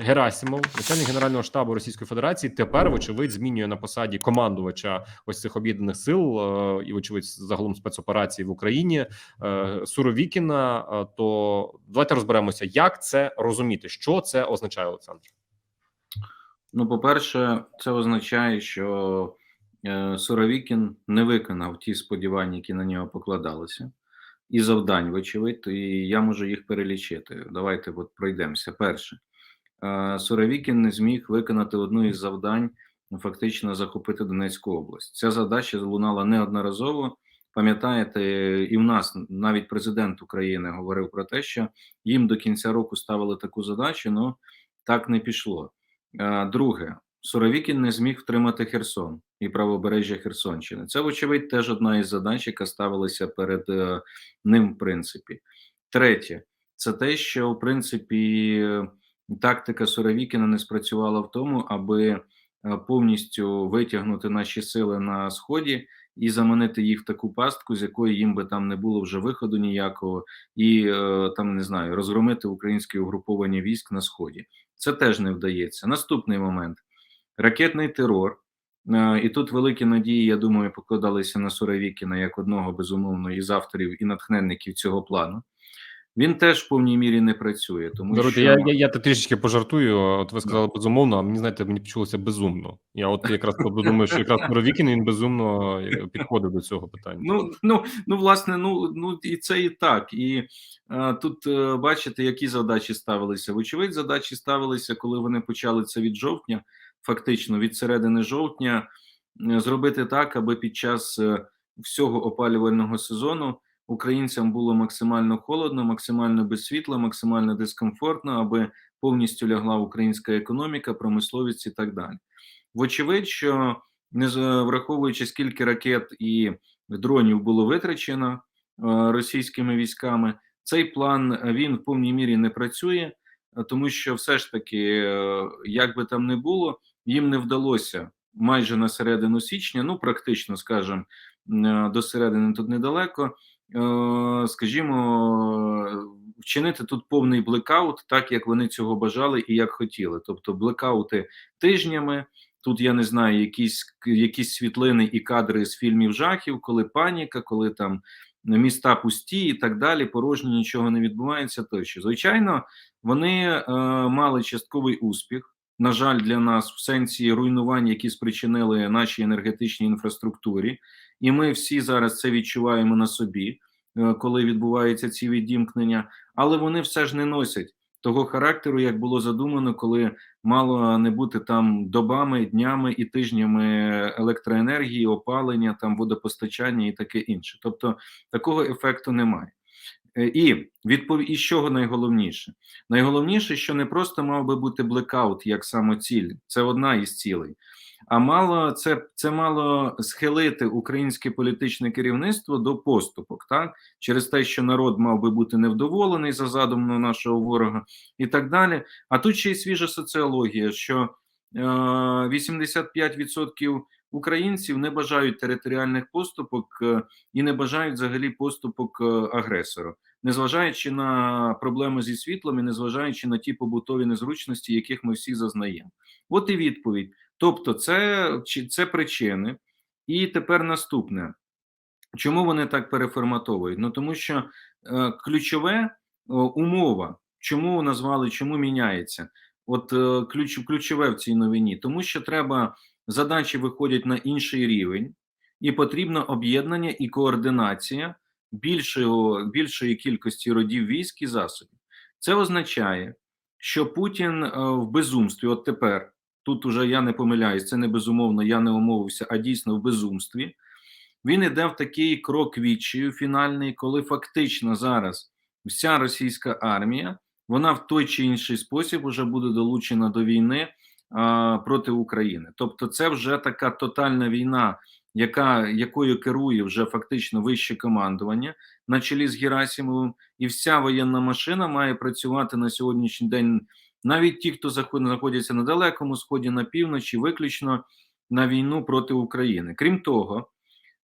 Герасимов, начальник генерального штабу Російської Федерації, тепер, вочевидь, змінює на посаді командувача ось цих об'єднаних сил е, і, вочевидь, загалом спецоперацій в Україні е, Суровікіна. Е, То давайте розберемося, як це розуміти, що це означає, Олександр. Ну, по-перше, це означає, що Суровікін не виконав ті сподівання, які на нього покладалися, і завдань, вочевидь, і я можу їх перелічити. Давайте от пройдемося. Перше, Суровікін не зміг виконати одну із завдань, ну, фактично захопити Донецьку область. Ця задача лунала неодноразово. Пам'ятаєте, і в нас навіть президент України говорив про те, що їм до кінця року ставили таку задачу, але так не пішло. Е, Друге, Суровікін не зміг втримати Херсон і правобережжя Херсонщини. Це, вочевидь, теж одна із задач, яка ставилася перед е, ним, в принципі. Третє, це те, що в принципі тактика Суровікіна не спрацювала в тому, аби е, повністю витягнути наші сили на сході і заманити їх в таку пастку, з якої їм би там не було вже виходу ніякого, і е, там не знаю, розгромити українське угруповання військ на сході. Це теж не вдається. Наступний момент ракетний терор. Е, І тут великі надії, я думаю, покладалися на Суровікіна як одного безумовно із авторів і натхненників цього плану. Він теж в повній мірі не працює, тому Даруйте, що я, я, я трішечки пожартую. От ви сказали безумовно, а мені знаєте, мені почулося безумно. Я от якраз думаю, що якраз Суровікін він безумно е, підходив до цього питання. Ну, ну, ну, власне, ну, ну і це і так. І е, тут е, бачите, які задачі ставилися. Вочевидь, задачі ставилися, коли вони почали це від жовтня, фактично від середини жовтня, зробити так, аби під час всього опалювального сезону українцям було максимально холодно, максимально без світла, максимально дискомфортно, аби повністю лягла українська економіка, промисловість і так далі. Вочевидь, що не враховуючи скільки ракет і дронів було витрачено е, російськими військами, цей план е, він в повній мірі не працює, тому що все ж таки, е, як би там не було, їм не вдалося майже на середину січня, ну практично, скажімо, до середини тут недалеко. Е, Скажімо, вчинити тут повний блекаут, так як вони цього бажали і як хотіли. Тобто, блекаути тижнями. Тут я не знаю, якісь якісь світлини і кадри з фільмів жахів, коли паніка, коли там міста пусті і так далі, порожні нічого не відбувається. Тощо, звичайно, вони е, мали частковий успіх. На жаль, для нас в сенсі руйнувань, які спричинили нашій енергетичній інфраструктурі, і ми всі зараз це відчуваємо на собі, е, коли відбуваються ці відімкнення, але вони все ж не носять того характеру, як було задумано, коли мало не бути там добами, днями і тижнями електроенергії, опалення, там водопостачання і таке інше. Тобто такого ефекту немає. Е, І відпов... і що найголовніше? Найголовніше, що не просто мав би бути блекаут як самоціль, це одна із цілей. А мало це, це мало схилити українське політичне керівництво до поступок, так через те, що народ мав би бути невдоволений за задумом нашого ворога, і так далі. А тут ще й свіжа соціологія, що е, 85% українців не бажають територіальних поступок е, і не бажають взагалі поступок е, агресору, незважаючи на проблеми зі світлом і незважаючи на ті побутові незручності, яких ми всі зазнаємо. От і відповідь. Тобто, це, це причини. І тепер наступне. Чому вони так переформатовують? Ну тому що е, ключове е, умова, чому назвали, чому міняється? От е, ключ, ключове в цій новині, тому що треба задачі виходять на інший рівень, і потрібно об'єднання і координація більшого, більшої кількості родів військ і засобів. Це означає, що Путін е, в безумстві, от тепер тут уже я не помиляюсь, це не безумовно, я не умовився, а дійсно в безумстві. Він іде в такий крок відчаю фінальний, коли фактично зараз вся російська армія вона в той чи інший спосіб вже буде долучена до війни проти України. Тобто, це вже така тотальна війна, яка якою керує вже фактично вище командування на чолі з Герасимовим, і вся воєнна машина має працювати на сьогоднішній день. Навіть ті, хто знаходяться на далекому сході, на півночі, виключно на війну проти України. Крім того,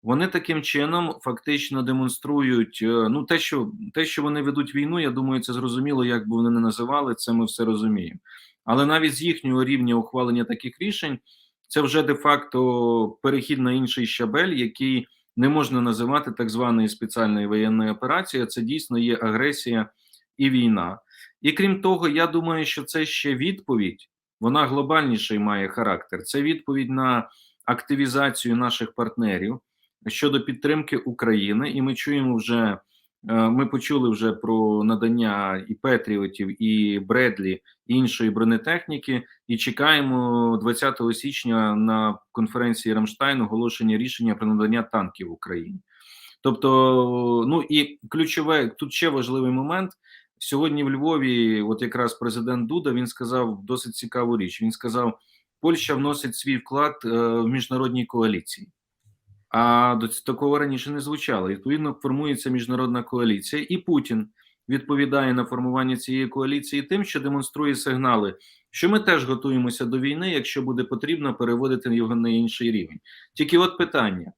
вони таким чином фактично демонструють е, ну те, що те, що вони ведуть війну, я думаю, це зрозуміло, як би вони не називали це. Ми все розуміємо. Але навіть з їхнього рівня ухвалення таких рішень це вже де-факто перехід на інший щабель, який не можна називати так званою спеціальною воєнною операцією. Це дійсно є агресія і війна. І крім того, я думаю, що це ще відповідь. Вона глобальніший має характер. Це відповідь на активізацію наших партнерів щодо підтримки України, і ми чуємо вже. Е, Ми почули вже про надання і Петріотів, і Бредлі, і іншої бронетехніки, і чекаємо 20 січня на конференції Рамштайн оголошення рішення про надання танків Україні. Тобто, ну і ключове тут ще важливий момент. Сьогодні в Львові, от якраз президент Дуда, він сказав досить цікаву річ. Він сказав, Польща вносить свій вклад е, в міжнародній коаліції. А до такого раніше не звучало. Відповідно, формується міжнародна коаліція, і Путін відповідає на формування цієї коаліції тим, що демонструє сигнали, що ми теж готуємося до війни, якщо буде потрібно переводити його на інший рівень. Тільки от питання: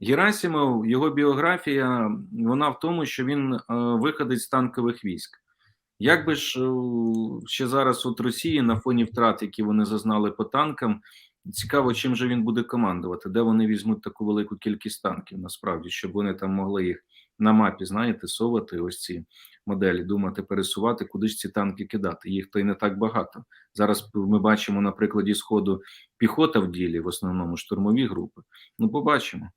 Герасимов, його біографія, вона в тому, що він е, виходить з танкових військ. Як би ж е, ще зараз от Росії на фоні втрат, які вони зазнали по танкам, цікаво, чим же він буде командувати, де вони візьмуть таку велику кількість танків, насправді, щоб вони там могли їх на мапі, знаєте, совати ось ці моделі, думати, пересувати, куди ж ці танки кидати. Їх то й не так багато. Зараз ми бачимо на прикладі сходу піхота в ділі, в основному штурмові групи. Ну, побачимо.